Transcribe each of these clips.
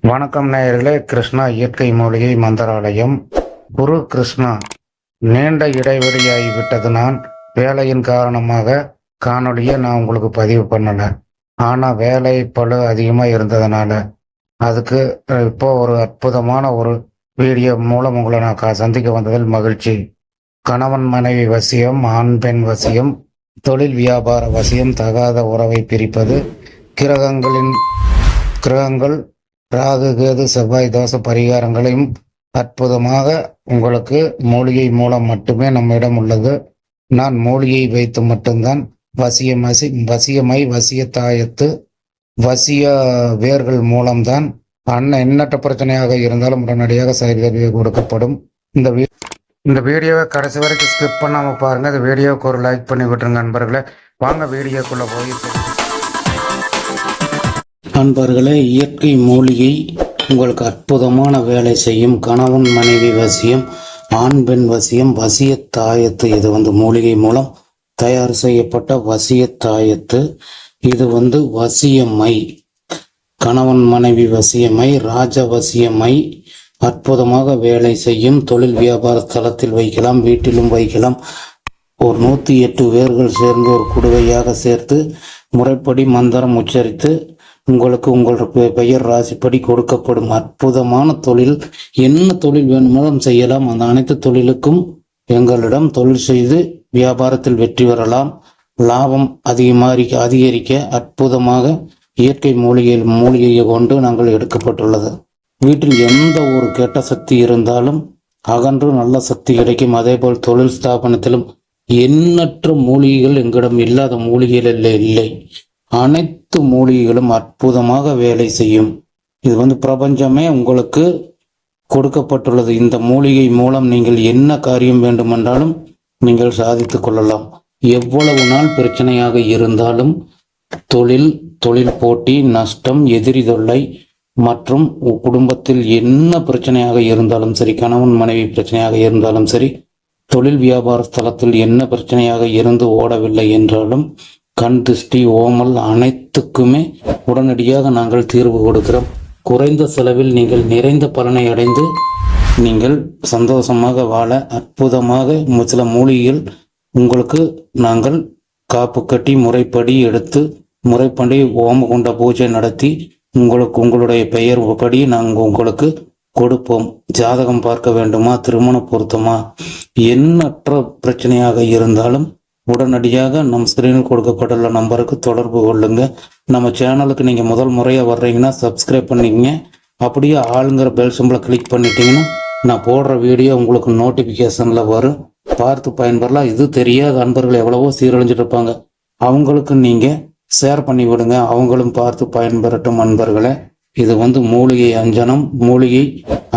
வணக்கம் நேயர்களே கிருஷ்ணா இயற்கை மூலிகை மந்திராலயம். குரு கிருஷ்ணா நீண்ட இடைவெளியாகி விட்டது நான். வேலையின் காரணமாக காணொலியை நான் உங்களுக்கு பதிவு பண்ணல. ஆனால் வேலை பழு அதிகமாக இருந்ததுனால அதுக்கு இப்போ ஒரு அற்புதமான ஒரு வீடியோ மூலம் உங்களை நான் கா- சந்திக்க வந்ததில் மகிழ்ச்சி. கணவன் மனைவி வசியம் ஆண் பெண் வசியம் தொழில் வியாபார வசியம் தகாத உறவை பிரிப்பது கிரகங்களின் கிரகங்கள் ராகு கேது செவ்வாய் தோச பரிகாரங்களையும் அற்புதமாக உங்களுக்கு மூலிகை மூலம் மட்டுமே நம்மிடம் உள்ளது. நான் மூலிகை வைத்து மட்டும்தான் வசியம் வசி வசியமை வசிய தாயத்து வசிய வேர்கள் மூலம்தான் அண்ணன் எண்ணற்ற பிரச்சனையாக இருந்தாலும் உடனடியாக செயல்கள் கொடுக்கப்படும். இந்த வீ இந்த வீடியோவை கடைசி வரைக்கும் ஸ்கிப் பண்ணாமல் பாருங்கள் இந்த வீடியோவுக்கு ஒரு லைக் பண்ணி விட்டுருங்க நண்பர்களை. வாங்க வீடியோக்குள்ளே போய் நண்பர்களே இயற்கை மூலிகை உங்களுக்கு அற்புதமான வேலை செய்யும். கணவன் மனைவி வசியம் ஆண் பெண் வசியம் வசிய தாயத்து இது வந்து மூலிகை மூலம் தயார் செய்யப்பட்ட வசிய தாயத்து. இது வந்து வசியமை. கணவன் மனைவி வசியமை ராஜ வசியமை. அற்புதமாக வேலை செய்யும். தொழில் வியாபார தளத்தில் வைக்கலாம் வீட்டிலும் வைக்கலாம். ஒரு நூற்றி எட்டு வேர்கள் சேர்ந்து ஒரு குடுவையாக சேர்த்து முறைப்படி மந்திரம் உச்சரித்து உங்களுக்கு உங்களோட பெ- பெயர் ராசிப்படி கொடுக்கப்படும் அற்புதமான தொழில். என்ன தொழில் வேணுமானாலும் செய்யலாம். அந்த அனைத்து தொழிலுக்கும் எங்களிடம் தொழில் செய்து வியாபாரத்தில் வெற்றி பெறலாம். லாபம் அதிகமாக அதிகரிக்க அற்புதமாக இயற்கை மூலிகை மூலிகையை கொண்டு நாங்கள் எடுக்கப்பட்டுள்ளது. வீட்டில் எந்த ஒரு கெட்ட சக்தி இருந்தாலும் அகன்று நல்ல சக்தி கிடைக்கும். அதேபோல் தொழில் ஸ்தாபனத்திலும் எண்ணற்ற மூலிகைகள் எங்களிடம் இல்லாத மூலிகைகள் இல்லை. அனைத்து மூலிகைகளும் அற்புதமாக வேலை செய்யும். இது வந்து பிரபஞ்சமே உங்களுக்கு கொடுக்கப்பட்டுள்ளது. இந்த மூலிகை மூலம் நீங்கள் என்ன காரியம் வேண்டுமென்றாலும் நீங்கள் சாதித்துக் கொள்ளலாம். எவ்வளவு நாள் பிரச்சனையாக இருந்தாலும் தொழில் தொழில் போட்டி நஷ்டம் எதிரி தொல்லை மற்றும் குடும்பத்தில் என்ன பிரச்சனையாக இருந்தாலும் சரி கணவன் மனைவி பிரச்சனையாக இருந்தாலும் சரி தொழில் வியாபார ஸ்தலத்தில் என்ன பிரச்சனையாக இருந்து ஓடவில்லை என்றாலும் கண் திருஷ்டி ஓமல் அனைத்துக்குமே உடனடியாக நாங்கள் தீர்வு கொடுக்கிறோம். குறைந்த செலவில் நீங்கள் நிறைந்த பலனை அடைந்து நீங்கள் சந்தோஷமாக வாழ அற்புதமாக சில மூலிகைகள் உங்களுக்கு நாங்கள் காப்பு கட்டி முறைப்படி எடுத்து முறைப்படி ஓம கொண்ட பூஜை நடத்தி உங்களுக்கு உங்களுடைய பெயர் படி நாங்கள் உங்களுக்கு கொடுப்போம். ஜாதகம் பார்க்க வேண்டுமா? திருமண பொருத்தமா? எண்ணற்ற பிரச்சனையாக இருந்தாலும் உடனடியாக நம் ஸ்கிரீனில் கொடுக்கப்பட்டுள்ள நம்பருக்கு தொடர்பு கொள்ளுங்க. நம்ம சேனலுக்கு நீங்க முதல் முறையாக வர்றீங்கன்னா சப்ஸ்கிரைப் பண்ணிக்கங்க. அப்படியே ஆளுங்கிற பெல் சிம்பிளை கிளிக் பண்ணிட்டீங்கன்னா நான் போடுற வீடியோ உங்களுக்கு நோட்டிபிகேஷன்ல வரும். பார்த்து பயன்பெறலாம் இது தெரியாத அன்பர்கள் எவ்வளவோ சீரழிஞ்சிட்டு இருப்பாங்க. அவங்களுக்கு நீங்க ஷேர் பண்ணி விடுங்க. அவங்களும் பார்த்து பயன்பெறட்டும் அன்பர்களே. இது வந்து மூலிகை அஞ்சனம். மூலிகை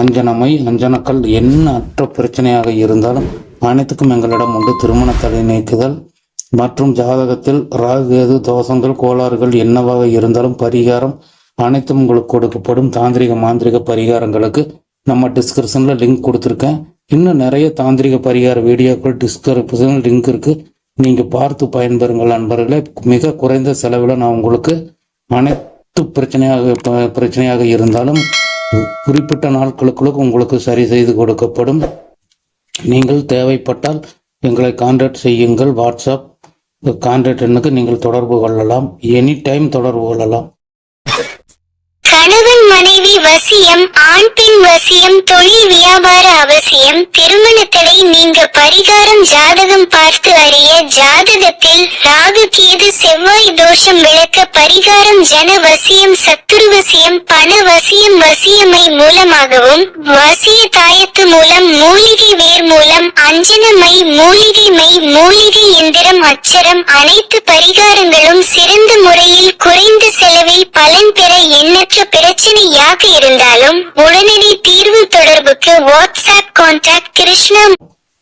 அஞ்சனமை அஞ்சனக்கல் என்ன அற்ற பிரச்சனையாக இருந்தாலும் அனைத்துக்கும் எங்களிடம் உண்டு. திருமண தடை நீக்குதல் மற்றும் ஜாதகத்தில் ராகுகேது தோஷங்கள் கோளாறுகள் என்னவாக இருந்தாலும் பரிகாரம் அனைத்தும் உங்களுக்கு கொடுக்கப்படும். தாந்திரிக மாந்திரிக பரிகாரங்களுக்கு நம்ம டிஸ்கிரிப்ஷன்ல லிங்க் கொடுத்துருக்கேன். இன்னும் நிறைய தாந்திரிக பரிகார வீடியோக்கள் டிஸ்கிரிப்ஷன் லிங்க் இருக்கு. நீங்க பார்த்து பயன்பெறுங்கள் நண்பர்களே. மிக குறைந்த செலவில் நான் உங்களுக்கு அனைத்து பிரச்சனையாக ப- பிரச்சனையாக இருந்தாலும் குறிப்பிட்ட நாட்களுக்குள்ள உங்களுக்கு சரி செய்து கொடுக்கப்படும். நீங்கள் தேவைப்பட்டால் எங்களை கான்டாக்ட் செய்யுங்கள். வாட்ஸ்அப் கான்டாக்ட் எண்ணுக்கு நீங்கள் தொடர்பு கொள்ளலாம். எனி டைம் தொடர்பு கொள்ளலாம். கணவன் மனைவி வசியம் ஆண் பெண் வசியம் தொழில் வியாபார அவசியம் திருமணத்தடை நீங்க பரிகாரம் ஜாதகம் பார்த்து அறிய ஜாதகத்தில் ராகு கேது செவ்வாய் தோஷம் விளக்க பரிகாரம் ஜன வசியம் சத்துரு வசியம் பண வசியம் வசியமை மூலமாகவும் வசிய தாயத்து மூலம் மூலிகை வேர் மூலம் அஞ்சனமை மூலிகை மை மூலிகை எந்திரம் அச்சரம் அனைத்து பரிகாரங்களும் சிறந்த முறையில் பலன் பெற எண்ணற்ற பிரச்சனையாக இருந்தாலும் உடனடி தீர்வு தொடர்புக்கு வாட்ஸ்அப் கான்டாக்ட் கிருஷ்ணா.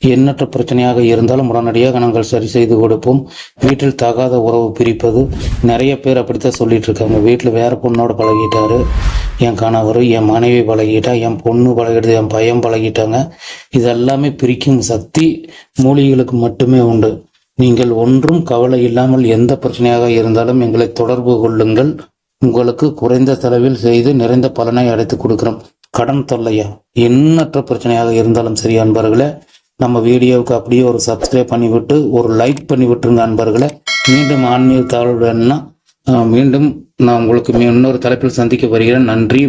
எண்ணற்ற பிரச்சனையாக இருந்தாலும் உடனடியாக நாங்கள் சரி செய்து கொடுப்போம். வீட்டில் தகாத உறவு பிரிப்பது. நிறைய பேர் அப்படித்தான் சொல்லிட்டு இருக்காங்க. வீட்டில் வேற பொண்ணோட பழகிட்டாரு. என் கணவர் என் மனைவி பழகிட்டா என் பொண்ணு பழகிடுது என் பையன் பழகிட்டாங்க. இதெல்லாமே பிரிக்கும் சக்தி மூலிகைகளுக்கு மட்டுமே உண்டு. நீங்கள் ஒன்றும் கவலை இல்லாமல் எந்த பிரச்சனையாக இருந்தாலும் எங்களை தொடர்பு கொள்ளுங்கள். உங்களுக்கு குறைந்த செலவில் செய்து நிறைந்த பலனை அடைத்து கொடுக்குறோம். கடன் தொல்லையா? எண்ணற்ற பிரச்சனையாக இருந்தாலும் சரி அன்பர்களே. நம்ம வீடியோவுக்கு அப்படியே ஒரு சப்ஸ்கிரைப் பண்ணிவிட்டு ஒரு லைக் பண்ணி விட்டுருங்க அன்பர்களே. மீண்டும் ஆன்மீக தகவல் வேணும்னா மீண்டும் நான் உங்களுக்கு இன்னொரு தலைப்பில் சந்திக்க வருகிறேன். நன்றி.